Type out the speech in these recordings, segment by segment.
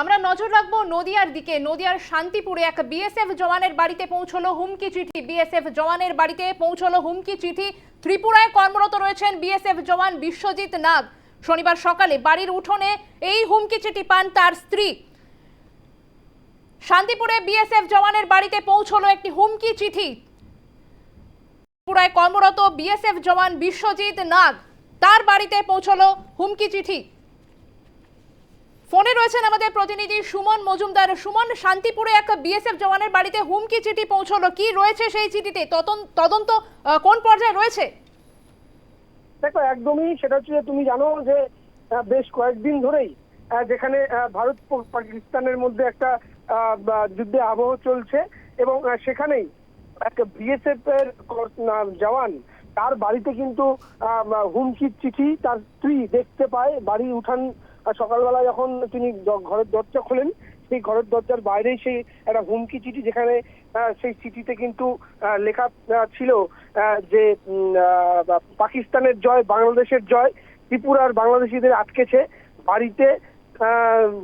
আমরা নজর রাখব নদিয়ার দিকে। নদিয়ার শান্তিপুরে এক বিএসএফ জওয়ানের বাড়িতে পৌঁছলো হুমকি চিঠি। বিএসএফ জওয়ানের বাড়িতে পৌঁছলো হুমকি চিঠি। ত্রিপুরায় কর্মরত রয়েছেন বিএসএফ জওয়ান বিশ্বজিৎ নাগ। শনিবার সকালে বাড়ির উঠোনে এই হুমকি চিঠি পান তার স্ত্রী। শান্তিপুরে বিএসএফ জওয়ানের বাড়িতে পৌঁছলো একটি হুমকি চিঠি। ত্রিপুরায় কর্মরত বিএসএফ জওয়ান বিশ্বজিৎ নাগ। তার বাড়িতে পৌঁছলো হুমকি চিঠি। ফোনে রয়েছেন আমাদের প্রতিনিধি সুমন মজুমদার। সুমন, শান্তিপুরে এক বিএসএফ জওয়ানের বাড়িতে হুমকি চিঠি পৌঁছলো। কি রয়েছে সেই চিঠিতে? তদন- তদন্ত কোন পর্যায়ে রয়েছে? দেখো, একদমই সেটা হচ্ছে তুমি জানো যে বেশ কয়েকদিন ধরেই যেখানে ভারত পাকিস্তানের মধ্যে একটা যুদ্ধে আবহ চলছে এবং সেখানেই একটা বিএসএফ এর জওয়ান, তার বাড়িতে কিন্তু হুমকির চিঠি তার স্ত্রী দেখতে পায় বাড়ির উঠান আহ, সকালবেলা যখন তিনি ঘরের দরজা খোলেন সেই ঘরের দরজার বাইরেই সেই একটা হুমকি চিঠি যেখানে সেই চিঠিতে কিন্তু লেখা ছিল যে পাকিস্তানের জয় বাংলাদেশের জয় ত্রিপুরার বাংলাদেশিদের আটকেছে বাড়িতে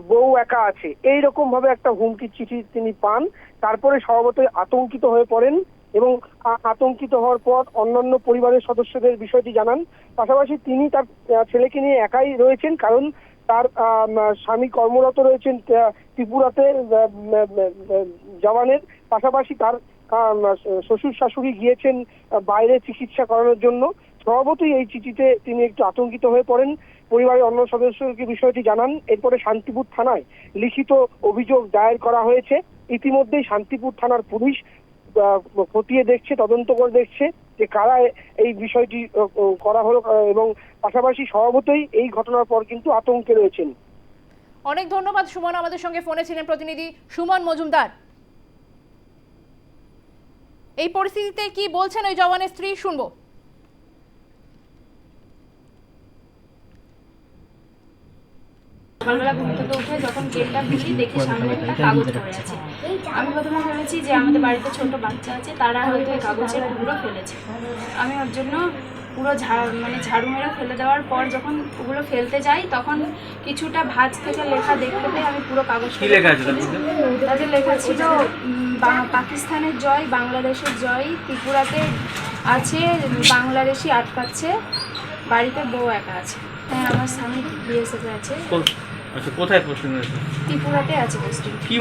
বউ একা আছে। এই রকম ভাবে একটা হুমকি চিঠি তিনি পান। তারপরে স্বভাবতই আতঙ্কিত হয়ে পড়েন। এবং আতঙ্কিত হওয়ার পর অন্যান্য পরিবারের সদস্যদের বিষয়টি জানান। পাশাপাশি তিনি তার ছেলেকে নিয়ে একাই রয়েছেন কারণ তার স্বামী কর্মরত রয়েছেন ত্রিপুরাতে জওয়ানের। পাশাপাশি তার শ্বশুর শাশুড়ি গিয়েছেন বাইরে চিকিৎসা করানোর জন্য। স্বভাবতই এই চিঠিতে তিনি একটু আতঙ্কিত হয়ে পড়েন। পরিবারের অন্য সদস্যকে বিষয়টি জানান। এরপরে শান্তিপুর থানায় লিখিত অভিযোগ দায়ের করা হয়েছে। ইতিমধ্যেই শান্তিপুর থানার পুলিশ খতিয়ে দেখছে, তদন্ত করে দেখছে যে কারা এই বিষয়টি করা হলো এবং পাশাপাশি স্বভাবতই এই ঘটনার পর কিন্তু আতঙ্কে রয়েছেন। অনেক ধন্যবাদ, সুমন আমাদের সঙ্গে ফোনে ছিলেন প্রতিনিধি সুমন মজুমদার। এই পরিস্থিতিতে কি বলছেন ওই জওয়ানের স্ত্রী? শুনব। সকালবেলা ঘুম থেকে উঠে যখন গেটটা খুলি দেখি সামনে একটা কাগজ পড়ে আছে। আমি প্রথমে ভেবেছি যে আমাদের বাড়িতে ছোট বাচ্চা আছে তারা হয়তো এই কাগজের টুকরো ফেলেছে। আমি ওর জন্য পুরো ঝাড় মানে ঝাড়ু মেরে ফেলে দেওয়ার পর যখন ওগুলো ফেলতে যাই তখন কিছুটা ভাঁজ থেকে লেখা দেখতে পেয়ে আমি পুরো কাগজ কি লেখা আছে তার মধ্যে? তাদের লেখা ছিল বা- পাকিস্তানের জয় বাংলাদেশের জয় ত্রিপুরাতে আছে বাংলাদেশি আটকাচ্ছে বাড়িতে বউ একা আছে। হ্যাঁ আমার স্বামী বিএসএফে আছে। আচ্ছা কোথায় পোস্টিং হয়েছে ত্রিপুরাতে আছে পোস্টিং কি-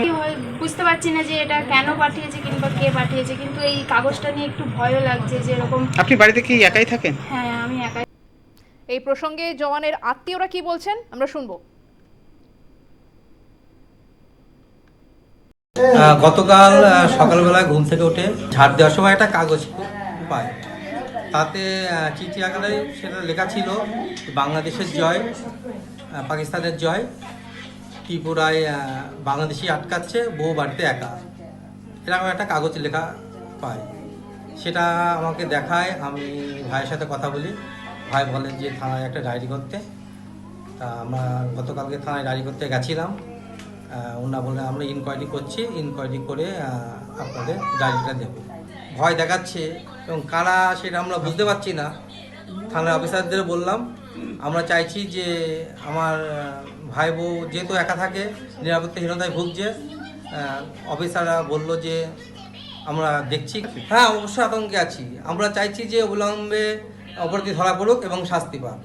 বুঝতে পারছি না যে এটা কেন পাঠিয়েছে কিংবা কে পাঠিয়েছে কিন্তু এই কাগজটা নিয়ে একটু ভয়ও লাগছে যে এরকম আপনি বাড়িতে কি একাই থাকেন? হ্যাঁ আমি একাই। এই প্রসঙ্গে জওয়ানের আত্মীয়রা কি বলছেন? আমরা শুনব। আহ, গতকাল আহ, সকালবেলা ঘুম থেকে উঠে ঝাড় দেওয়ার সময় একটা কাগজ পাই তাতে চিঠি আকারে সেটা লেখা ছিল? বাংলাদেশের জয় পাকিস্তানের জয়, ত্রিপুরায় বাংলাদেশি আটকাচ্ছে, বউ বাড়িতে একা। এরকম একটা কাগজ লেখা পাই সেটা আমাকে দেখায়, আমি ভাইয়ের সাথে কথা বলি। ভাই বলে যে থানায় একটা ডায়েরি করতে। তা আমরা গতকালকে থানায় ডায়েরি করতে গেছিলাম। ওনা বলে, আমরা ইনকোয়ারি করছি। ইনকোয়ারি করে আপনাদের ডায়েরিটা দেবো ভয় দেখাচ্ছে এবং কারা সেটা আমরা বুঝতে পারছি না। থানার অফিসারদের বললাম, আমরা চাইছি যে আমার ভাই বউ যেহেতু একা থাকে, নিরাপত্তাহীনতায় ভুগছে অফিসাররা বলল যে আমরা দেখছি। হ্যাঁ অবশ্যই আতঙ্কে আছি। আমরা চাইছি যে অবিলম্বে অপরাধী ধরা পড়ুক এবং শাস্তি পাক।